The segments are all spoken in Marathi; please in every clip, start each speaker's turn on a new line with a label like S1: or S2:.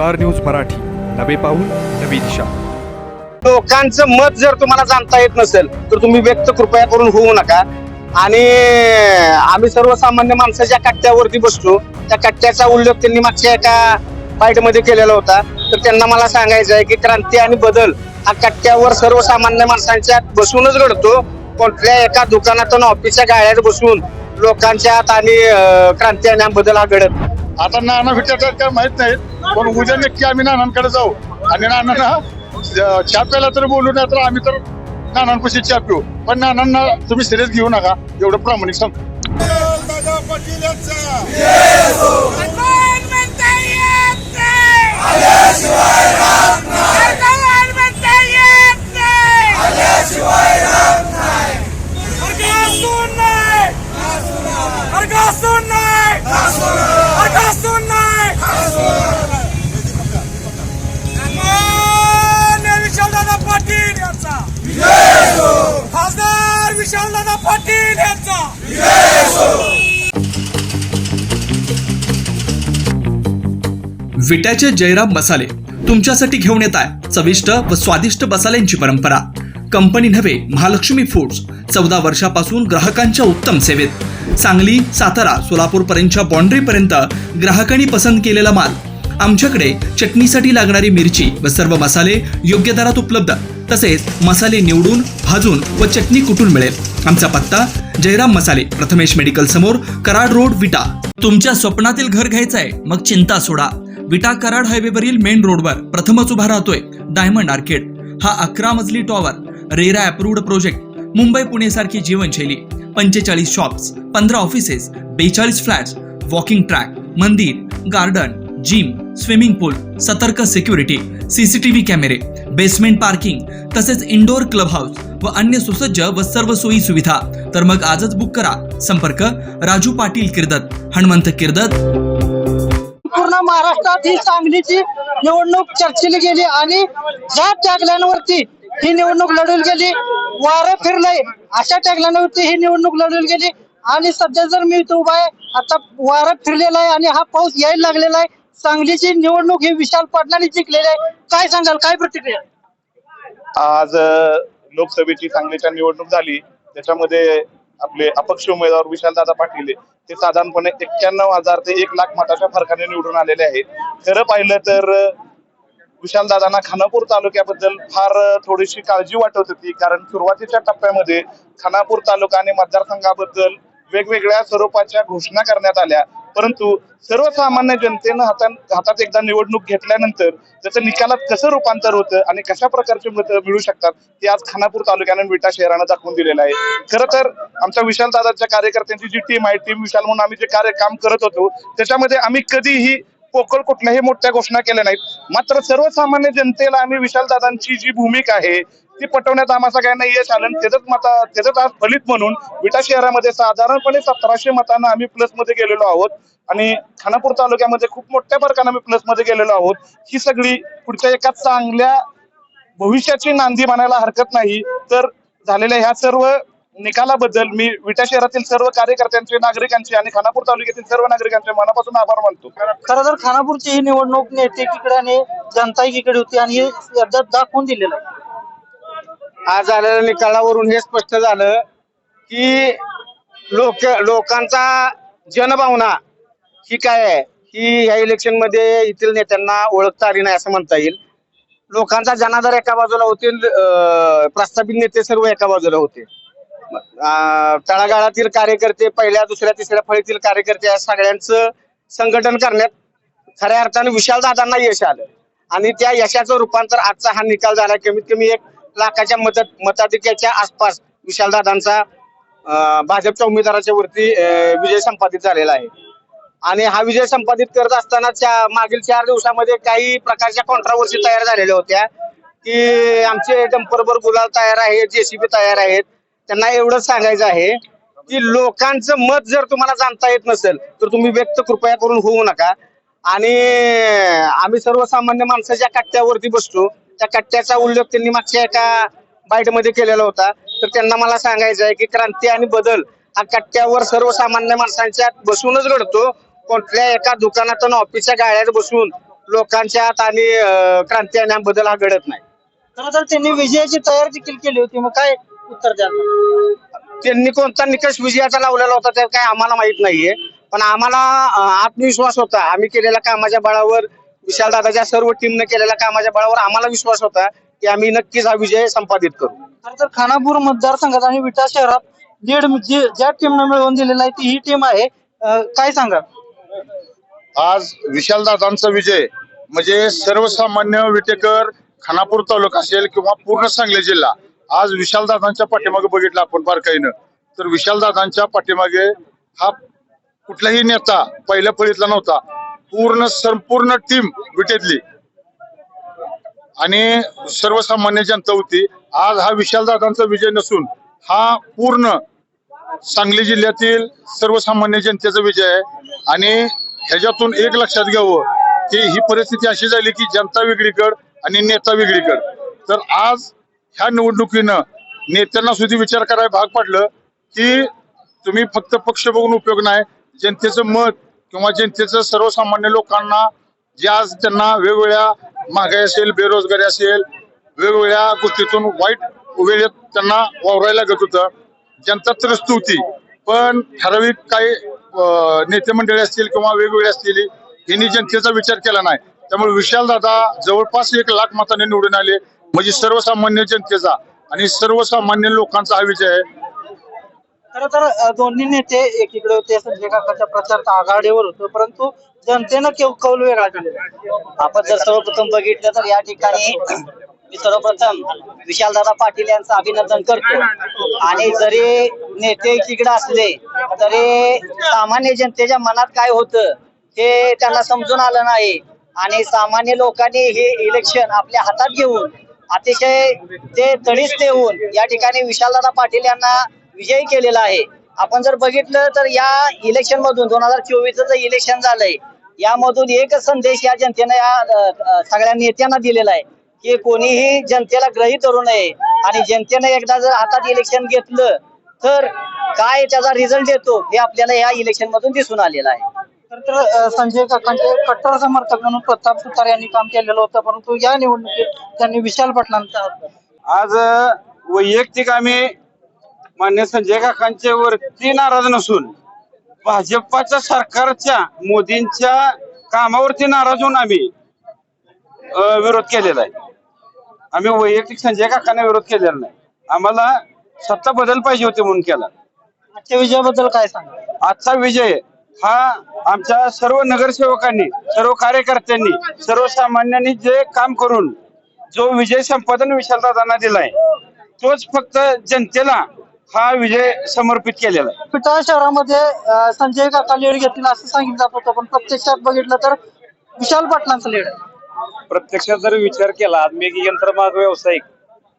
S1: Star news Marathi. नवे पाऊल नवी दिशा.
S2: लोकांचं मत जर तुम्हाला जाणता येत नसेल तर तुम्ही व्यक्त कृपया करून होऊ नका. आणि आम्ही सर्वसामान्य माणसाच्या कट्ट्यावरती बसतो त्या कट्ट्याचा उल्लेख त्यांनी मागच्या एका फाईटमध्ये केलेला होता. तर त्यांना मला सांगायचं आहे की क्रांती आणि बदल हा कट्ट्यावर सर्वसामान्य माणसांच्या बसूनच घडतो. कुठल्या एका दुकानात आणि ऑफिसच्या गाड्यात बसून लोकांच्यात आणि क्रांती आणि बदल हा घडत
S3: आता नाना भेटतात काय माहीत नाही पण उद्या नक्की आम्ही नानांकडे जाऊ. आणि नानांना ज- चहा प्यायला तर बोलू नाही तर आम्ही तर नानांपाशी चहा पिऊ. पण नानांना तुम्ही सिरियस घेऊ नका. एवढं प्रामाणिक सांगतो.
S4: प्रधानमंत्री येत नाही. विशालदादा पाटील यांचा.
S5: विट्याचे जयराम मसाले तुमच्यासाठी घेऊन येत आहे चविष्ट व स्वादिष्ट मसाल्यांची परंपरा. कंपनी नव्हे महालक्ष्मी फूड्स. चौदा वर्षापासून ग्राहकांच्या उत्तम सेवेत. सांगली सातारा सोलापूर पर्यंतच्या बाँड्री पर्यंत ग्राहकांनी पसंत केलेला माल. आमच्याकडे चटणीसाठी लागणारी मिरची व सर्व मसाले योग्य दरात उपलब्ध. तसेच मसाले निवडून भाजून व चटणी कुटून मिळेल. आमचा पत्ता जयराम मसाले प्रथमेश मेडिकल समोर कराड रोड विटा. तुमच्या स्वप्नातील घर घ्यायचंय मग चिंता सोडा. विटा कराड हायवेवरील मेन रोडवर प्रथमच उभा राहतोय डायमंड आर्केड. हा अकरा मजली tower RERA approved project Mumbai Pune सारखी जीवनशैली. पंचेचाळीस शॉप्स पंधरा ऑफिसेस बेचाळीस फ्लॅट्स वॉकिंग ट्रॅक मंदिर गार्डन जिम स्विमिंग पूल सतर्क सिक्युरिटी सीसीटीव्ही कॅमेरे बेसमेंट पार्किंग तसेच इंडोर क्लब हाऊस व अन्य सुसज्ज व सर्व सोयी सुविधा. तर मग आजच बुक करा. संपर्क राजू पाटील किर्दत हनुमंत किर्दत.
S6: पूर्ण महाराष्ट्रात ही सांगलीची निवडणूक चर्चेली गेली आणि ज्या टॅगलाईनवरती ही निवडणूक लढवली गेली वारं फिरलंय अशा टॅगलाईनवरती ही निवडणूक लढवली गेली. आणि सध्या जर मी इथं उभा आहे आता वारं फिरलेला आहे आणि हा पाऊस यायला लागलेला आहे सांगलीची निवडणूक ही विशाल पाटलांनी जिंकलेली आहे. काय सांगाल? काय प्रतिक्रिया
S3: आज लोकसभेची सांगलीच्या निवडणूक झाली. त्याच्यामध्ये आपले अपक्ष उमेदवार विशालदादा पाटील ते साधारणपणे एक्क्याण्णव हजार ते एक लाख मताच्या फरकाने निवडून आलेले आहेत खरं पाहिलं तर विशालदादांना खानापूर तालुक्याबद्दल फार थोडीशी काळजी वाटत होती. कारण सुरुवातीच्या टप्प्यामध्ये खानापूर तालुका आणि मतदारसंघाबद्दल वेगवेगळ्या स्वरूपाच्या घोषणा करण्यात आल्या. परंतु सर्वसामान्य जनतेनं हातात हातात एकदा निवडणूक घेतल्यानंतर त्याचं निकालात कसं रूपांतर होतं आणि कशा प्रकारचे मतं मिळू शकतात ते आज खानापूर तालुक्यानं विटा शहरानं दाखवून दिलेलं आहे. खरं तर आमच्या विशाल दादाच्या कार्यकर्त्यांची जी टीम आहे टीम विशाल म्हणून आम्ही जे कार्य काम करत होतो त्याच्यामध्ये आम्ही कधीही पोकळ कुठल्याही मोठ्या घोषणा केल्या नाहीत. मात्र सर्वसामान्य जनतेला आम्ही विशालदादांची जी भूमिका आहे ती पटवण्यात आम्हा सगळ्यांना यश आलं त्याच मता त्याच आज फलित म्हणून विटा शहरामध्ये साधारणपणे सतराशे मतांना आम्ही प्लसमध्ये गेलेलो आहोत. आणि खानापूर तालुक्यामध्ये खूप मोठ्या फरकानं आम्ही प्लसमध्ये गेलेलो आहोत. ही सगळी पुढच्या एका चांगल्या भविष्याची नांदी म्हणायला हरकत नाही. तर झालेल्या ह्या सर्व निकालाबद्दल मी विटा शहरातील सर्व कार्यकर्त्यांचे नागरिकांचे आणि खानापूर तालुक्यातील सर्व नागरिकांचे मनापासून आभार मानतो.
S6: खरं तर खानापूरची ही निवडणूक नेते एकीकडे आणि जनता एकीकडे होती आणि हे दाखवून दिलेलं आहे.
S2: आज झालेल्या निकालावरून हे स्पष्ट झालं की लोक लोकांचा जनभावना ही काय आहे? ही ह्या इलेक्शनमध्ये येथील नेत्यांना ओळखता आली नाही असं म्हणता येईल. लोकांचा जनाधार एका बाजूला होते प्रस्थापित नेते सर्व एका बाजूला होते. तळागाळातील कार्यकर्ते पहिल्या दुसऱ्या तिसऱ्या फळीतील कार्यकर्ते या सगळ्यांचं संघटन करण्यात खऱ्या अर्थाने विशाल दादांना यश आलं. आणि त्या यशाचं रूपांतर आजचा हा निकाल झाला. कमीत कमी एक लाखाच्या मत मताधिक्याच्या आसपास विशालदादांचा दादांचा भाजपच्या उमेदवाराच्या वरती विजय संपादित झालेला आहे. आणि हा विजय संपादित करत असताना मागील चार दिवसामध्ये काही प्रकारच्या कॉन्ट्रावर्सी तयार झालेल्या होत्या. की आमचे डंपरभर गुलाल तयार आहेत जेसीबी तयार आहेत. त्यांना एवढंच सांगायचं आहे की लोकांचं मत जर तुम्हाला जाणता येत नसेल तर तुम्ही व्यक्त कृपया करून होऊ नका. आणि आम्ही सर्वसामान्य माणसाच्या कट्ट्यावरती बसतो त्या कट्ट्याचा उल्लेख त्यांनी मागच्या एका बाईटमध्ये केलेला होता. तर त्यांना मला सांगायचं आहे की क्रांती आणि बदल हा कट्ट्यावर सर्वसामान्य माणसांच्या बसूनच घडतो. कुठल्या एका दुकानात आणि ऑफिसच्या गाड्यात बसून
S7: लोकांच्यात आणि अं, क्रांती आणि बदल हा घडत नाही.
S6: खरं तर त्यांनी विजयाची तयारी देखील केली होती. मग काय उत्तर द्याल?
S7: त्यांनी कोणता निकष विजयाचा लावलेला होता ते काय आम्हाला माहीत नाहीये. पण आम्हाला आत्मविश्वास होता. आम्ही केलेल्या कामाच्या बळावर विशाल दादाच्या सर्व टीमने केलेल्या कामाच्या बळावर आम्हाला विश्वास होता की आम्ही नक्कीच हा विजय संपादित करू.
S6: खरं तर खानापूर मतदारसंघात आणि विटा शहरात लीड जी ज्या टीमनं मिळवून दिलेला आहे ती ही टीम आहे. अं, काय सांगा?
S8: आज विशालदादांचा विजय म्हणजे सर्वसामान्य विटेकर खानापूर तालुका असेल किंवा पूर्ण सांगली जिल्हा आज विशालदादांच्या पाठीमागे बघितलं आपण बारकाईनं. तर विशालदादांच्या पाठीमागे हा कुठलाही नेता पहिल्या फळीतला नव्हता. पूर्ण संपूर्ण टीम विटेतली. आणि सर्वसामान्य जनता होती. आज हा विशाल दादांचा विजय नसून हा पूर्ण सांगली जिल्ह्यातील सर्वसामान्य जनतेचा विजय आहे. आणि ह्याच्यातून एक लक्षात घ्यावं की ही परिस्थिती अशी झाली की जनता वेगळीकड आणि नेता वेगळीकड. तर आज ह्या निवडणुकीनं नेत्यांना सुद्धा विचार करायला भाग पाडलं की तुम्ही फक्त पक्ष बघून उपयोग नाही जनतेचं मत किंवा जनतेचं सर्वसामान्य लोकांना जे आज त्यांना वेगवेगळ्या महागाई असेल बेरोजगारी असेल वेगवेगळ्या गोष्टीतून वाईट वेळेत त्यांना वावरायला लागत होतं. जनता त्रस्त होती. पण ठराविक काही नेते मंडळी असतील किंवा वेगवेगळे असतील यांनी जनतेचा विचार केला नाही. त्यामुळे विशाल दादा जवळपास एक लाख मताने निवडून आले. म्हणजे सर्वसामान्य जनतेचा आणि सर्वसामान्य लोकांचा हा विजय आहे.
S6: खरं तर दोन्ही नेते एकीकडे होते संजय काकाच्या प्रचार आघाडीवर होतो परंतु जनतेनं केव- कौल वेगळा केलेला
S9: आपण जर सर्वप्रथम बघितलं तर या ठिकाणी मी सर्वप्रथम विशालदादा पाटील यांचं अभिनंदन करतो. आणि जरी नेते एकीकडे असले तरी सामान्य जनतेच्या मनात काय होतं हे त्यांना समजून आलं नाही. आणि सामान्य लोकांनी हे इलेक्शन आपल्या हातात घेऊन अतिशय ते तडीच देऊन या ठिकाणी विशालदादा पाटील यांना विजयी केलेला आहे. आपण जर बघितलं तर या इलेक्शन मधून दोन हजार चोवीस जे इलेक्शन झालंय यामधून एकच संदेश या जनतेने या सगळ्या नेत्यांना दिलेला आहे की कोणीही जनतेला ग्रही धरू नये. आणि जनतेने एकदा जर हातात इलेक्शन घेतलं तर काय त्याचा रिझल्ट येतो हे आपल्याला या इलेक्शन मधून दिसून आलेलं आहे.
S6: तर संजय काकांचे कट्टर समर्थक म्हणून प्रताप सुतार यांनी काम केलेलं होतं परंतु या निवडणुकीत त्यांनी विशाल पाटलांचा
S7: आज वैयक्तिक आम्ही मान्य संजय काकांच्या वरती नाराज नसून भाजपाच्या सरकारच्या मोदींच्या कामावरती नाराज होऊन आम्ही विरोध केलेला आहे. आम्ही वैयक्तिक संजय काकांना विरोध केलेला नाही. आम्हाला सत्ता बदल पाहिजे होते म्हणून केला.
S6: आजच्या विजयाबद्दल काय सांगा?
S7: आजचा विजय हा आमच्या सर्व नगरसेवकांनी सर्व कार्यकर्त्यांनी सर्वसामान्यांनी जे काम करून जो विजय संपादन विशालदादांना दिलाय तोच फक्त जनतेला हा विजय समर्पित केलेला आहे.
S6: विटा शहरामध्ये अं, संजय काका लीड घेतील असं सांगितलं जात होतं पण प्रत्यक्षात बघितलं तर विशाल पाटलांचं लीड आहे.
S10: प्रत्यक्षात जर विचार केला आज मी एक यंत्रमाग व्यावसायिक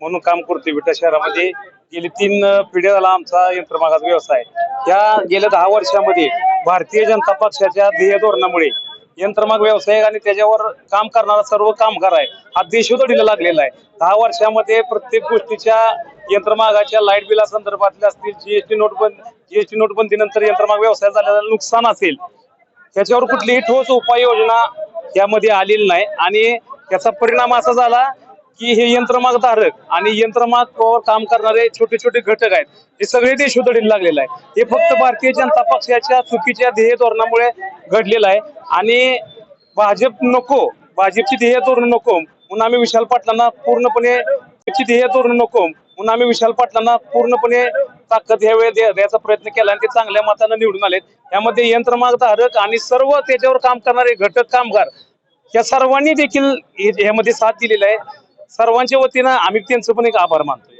S10: म्हणून काम करतोय विटा शहरामध्ये. गेली तीन अं, पिढ्या झाला आमचा यंत्रमागाचा व्यवसाय. त्या गेल्या दहा वर्षामध्ये भारतीय जनता पक्षाच्या ध्येय धोरणामुळे यंत्रमाग व्यावसायिक आणि त्याच्यावर काम करणारा सर्व कामगार आहे. हा देशोधडीला लागलेला आहे. दहा वर्षामध्ये प्रत्येक गोष्टीच्या यंत्रमागाच्या लाइट बिला संदर्भातल्या असतील जीएसटी नोटबंदी जीएसटी नोटबंदीनंतर यंत्रमाग व्यवसाय झालेला नुकसान असेल त्याच्यावर कुठलीही ठोस उपाययोजना यामध्ये आलेली नाही. आणि त्याचा परिणाम असा झाला की हे यंत्रमाग धारक आणि यंत्रमाग काम करणारे छोटे छोटे घटक आहेत. हे सगळे देश उधळीला लागलेलं आहे हे फक्त भारतीय जनता पक्षाच्या चुकीच्या ध्येय धोरणामुळे घडलेलं आहे. आणि भाजप नको भाजपची ध्येय धोरण नको म्हणून आम्ही विशाल पाटलांना पूर्णपणे ध्येय धोरण नको म्हणून आम्ही विशाल पाटलांना पूर्णपणे ताकद ह्या द्या- द्यायचा प्रयत्न केला आणि ते चांगल्या मतानं निवडून आलेत. यामध्ये यंत्रमाग धारक आणि सर्व त्याच्यावर काम करणारे घटक कामगार या सर्वांनी देखील यामध्ये ह्यामध्ये साथ दिलेला आहे. सर्वांच्या वतीनं आम्ही त्यांचं पण एक आभार मानतोय.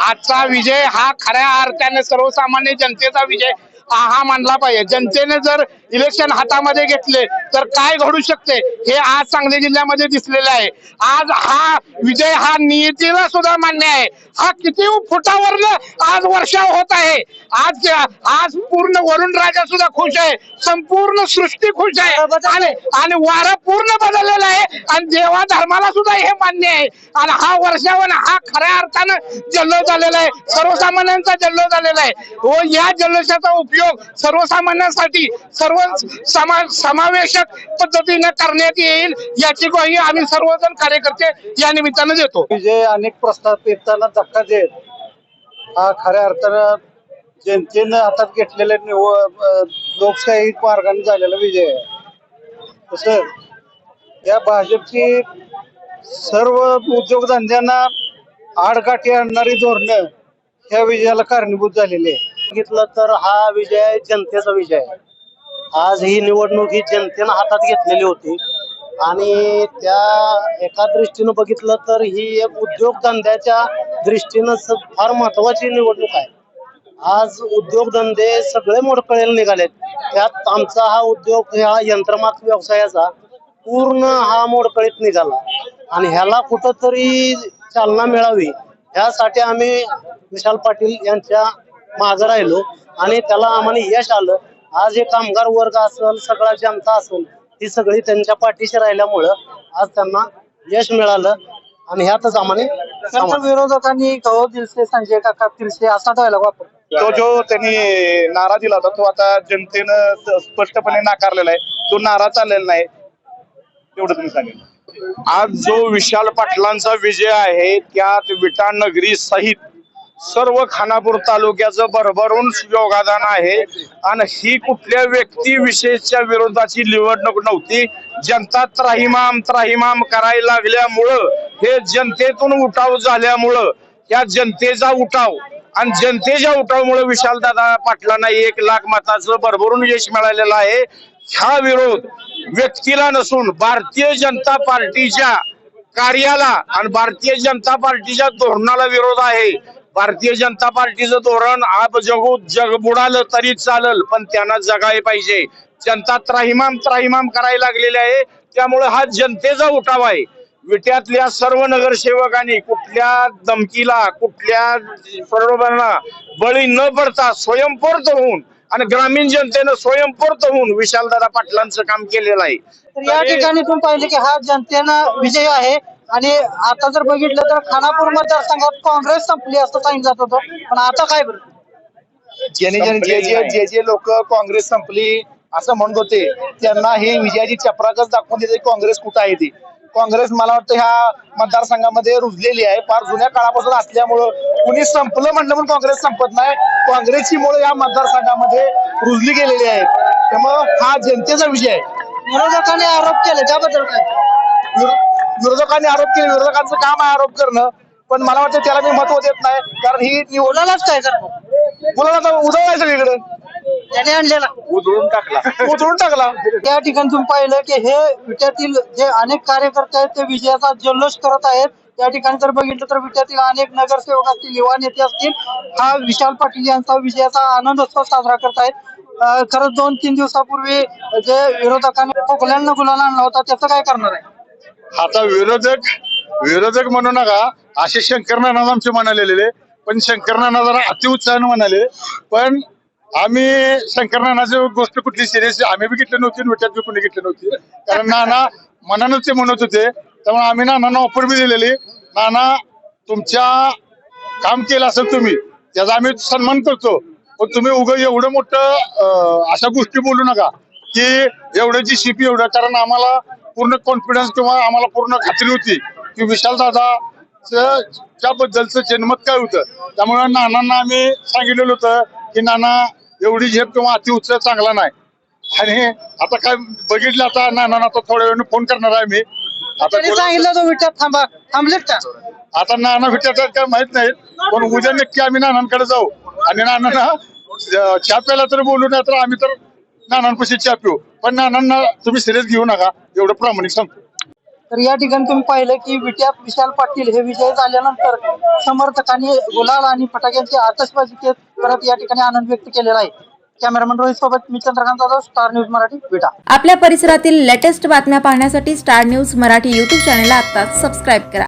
S3: आजचा विजय हा खऱ्या अर्थाने सर्वसामान्य जनतेचा विजय. हा मानला पाहिजे. जनतेने जर इलेक्शन हातामध्ये घेतले तर काय घडू शकते? हे आज सांगली जिल्ह्यामध्ये दिसलेलं आहे. आज हा विजय हा नियतीला सुद्धा मान्य आहे. हा किती फुटावर आज वर्षाव होत आहे. आज आज पूर्ण वरुण राजा सुद्धा खुश आहे. संपूर्ण सृष्टी खुश आहे. आणि आणि वारा पूर्ण बदललेला आहे. आणि देवा धर्माला सुद्धा हे मान्य आहे. आणि हा वर्षावन हा खऱ्या अर्थानं जल्लोष झालेला आहे. सर्वसामान्यांचा जल्लोष झालेला आहे. व या जल्लोषाचा उपयोग
S11: सर्वसामान्यांसाठी सर्व समा समावेशक पद्धतीने करण्यात येईल याची ग्वाही आम्ही सर्वजण कार्यकर्ते या निमित्तानं देतो.
S6: विजय अनेक प्रस्ताव प्रस्थापितांना धक्का देत हा खऱ्या अर्थानं जनतेनं हातात घेतलेले लोकशाही मार्गाने झालेला विजय आहे. तसं या भाजपची सर्व उद्योगधंद्यांना आडकाठी आणणारी धोरणं ह्या विजयाला कारणीभूत झालेली आहे. बघितलं तर हा विजय जनतेचा विजय आहे. आज ही निवडणूक ही जनतेनं हातात घेतलेली होती. आणि त्या एका दृष्टीनं बघितलं तर ही एक उद्योगधंद्याच्या दृष्टीनं फार महत्वाची निवडणूक आहे. आज उद्योगधंदे सगळे मोडकळेल निघालेत. त्यात आमचा हा उद्योग ह्या यंत्रमाग व्यवसायाचा पूर्ण हा मोडकळीत निघाला. आणि ह्याला कुठंतरी चालना मिळावी ह्यासाठी आम्ही विशाल पाटील यांच्या मागे राहिलो आणि त्याला आम्हाला यश आलं. आज हे कामगार वर्ग असेल सगळा जनता असेल ही सगळी त्यांच्या पाठीशी राहिल्यामुळं आज त्यांना यश मिळालं आणि ह्यातच आम्हाला विरोधकांनी गौरव दिलसे संजय काका तिरसे असा डायलॉग वापर.
S3: तो जो त्यांनी नारा दिला होता तो आता जनतेनं स्पष्टपणे नाकारलेला आहे. तो नारा चाललेला नाही. तेवढं तुम्ही सांगेल
S2: आज जो विशाल पाटलांचा विजय आहे त्यात विटा नगरी सहित सर्व खानापूर तालुक्याचं भरभरून योगदान आहे. आणि ही कुठल्या व्यक्ती विशेषच्या विरोधाची निवडणूक नव्हती. जनता त्राहिमाम त्राहिमाम करायला लागल्यामुळं हे जनतेतून उठाव झाल्यामुळं या जनतेचा उठाव आणि जनतेच्या उठावामुळे विशालदादा पाटलांना एक लाख मताचं भरभरून यश मिळालेलं आहे. हा विरोध व्यक्तीला नसून भारतीय जनता पार्टीच्या कार्याला आणि भारतीय जनता पार्टीच्या धोरणाला विरोध आहे. भारतीय जनता पार्टीचं धोरण आप जगू जग बुडालं तरी चालल पण त्यांना जगाय पाहिजे. जनता त्राहिमाम त्राहिमाम करायला लागलेली आहे. त्यामुळे हा जनतेचा उठाव आहे. विट्यातल्या सर्व नगरसेवकांनी कुठल्या धमकीला कुठल्या प्रलोभनाला बळी न पडता स्वयंपूर्त होऊन आणि ग्रामीण जनतेनं स्वयंपूर्त होऊन विशालदादा पाटलांचं काम केलेलं आहे.
S6: या ठिकाणी तुम्ही पाहिले की हा जनतेनं विजय आहे. आणि आता जर बघितलं तर खानापूर मतदारसंघात काँग्रेस संपली असं सांगितलं जात होतं. पण आता काय बरं?
S3: ज्याने ज्याने जे जे जे जे लोक काँग्रेस संपली असं म्हणत होते त्यांना ही विजयाची चपराकच दाखवून देते काँग्रेस कुठं आहे ती. काँग्रेस मला वाटतं ह्या मतदारसंघामध्ये रुजलेली आहे. फार जुन्या काळापासून असल्यामुळं कुणी संपलं म्हणलं पण काँग्रेस संपत नाही. काँग्रेसची मुळे या मतदारसंघामध्ये रुजली गेलेली आहेत. त्यामुळं हा जनतेचा विजय आहे.
S6: विरोधकांनी आरोप केले त्याबद्दल काय?
S3: विरोधकांनी आरोप केले. विरोधकांचं काम आहे आरोप करणं. पण मला वाटतं त्याला मी महत्त्व देत नाही कारण ही निवडणूक
S6: बोलायलाच काय तर
S3: मुलाला उधळलाय सगळीकडे
S6: त्याने आणलेला.
S3: उधळून टाकला. उधळून टाकला.
S6: त्या ठिकाणी तुम्ही पाहिलं की हे विट्यातील जे अनेक कार्यकर्ते आहेत ते विजयाचा जल्लोष करत आहेत. त्या ठिकाणी जर बघितलं तर विट्यातील अनेक नगरसेवक असतील युवा नेते असतील हा विशाल पाटील यांचा विजयाचा आनंद उत्सव साजरा करत आहेत. खरंच दोन तीन दिवसापूर्वी जे विरोधकांनी खोकल्यांना गुलाल आणला होता त्याचं काय करणार आहे?
S8: आता विरोधक विरोधक म्हणू नका असे शंकर नाना आमचे म्हणालेले पण शंकर नाना जरा अतिउत्साहाने म्हणाले. पण आम्ही शंकर नानाची गोष्ट कुठली सिरियस आम्ही बी घेतली नव्हती विट्यात बी कुणी घेतली नव्हती. कारण नाना मनानच ते म्हणत होते. त्यामुळे आम्ही नानांना ऑफर बी दिलेली. नाना तुमच्या काम केलं असेल तुम्ही त्याचा आम्ही सन्मान करतो. पण तुम्ही उग एवढं मोठं अशा गोष्टी बोलू नका की एवढं जी शिपी एवढं. कारण आम्हाला पूर्ण कॉन्फिडन्स किंवा आम्हाला पूर्ण खात्री होती की विशाल दादा त्याबद्दलचं जनमत काय होतं. त्यामुळे नानांना आम्ही सांगितलेलं होतं की नाना एवढी झेप किंवा अतिउत्साह चांगला नाही. आणि आता काय बघितलं आता नानांना आता थोड्या वेळाने फोन करणार आहे मी. आता
S6: सांगितलं तो विट्यात थांबा थांबलेत का?
S8: आता नाना भेटतात काय माहीत नाही पण उद्या नक्की आम्ही नानांकडे जाऊ. आणि नानांना प्यायला तर बोलू नाही तर आम्ही तर नानांपाशी चहा पिऊ. पण नानांना तुम्ही सिरियस घेऊ नका. एवढं प्रामाणिक सांगतो.
S6: तर या ठिकाणी तुम्ही पाहिलं की विट्यात विशाल पाटील हे विजय झाल्यानंतर समर्थकांनी गुलाल आणि फटाक्यांची आतषबाजी केत करत या ठिकाणी आनंद व्यक्त केलेला आहे. कॅमेरामॅन रोहित सोबत मी चंद्रकांत जाधव स्टार न्यूज मराठी विटा.
S12: आपल्या परिसरातील लेटेस्ट बातम्या पाहण्यासाठी स्टार न्यूज मराठी यूट्यूब चॅनलला आत्ताच सबस्क्राईब करा.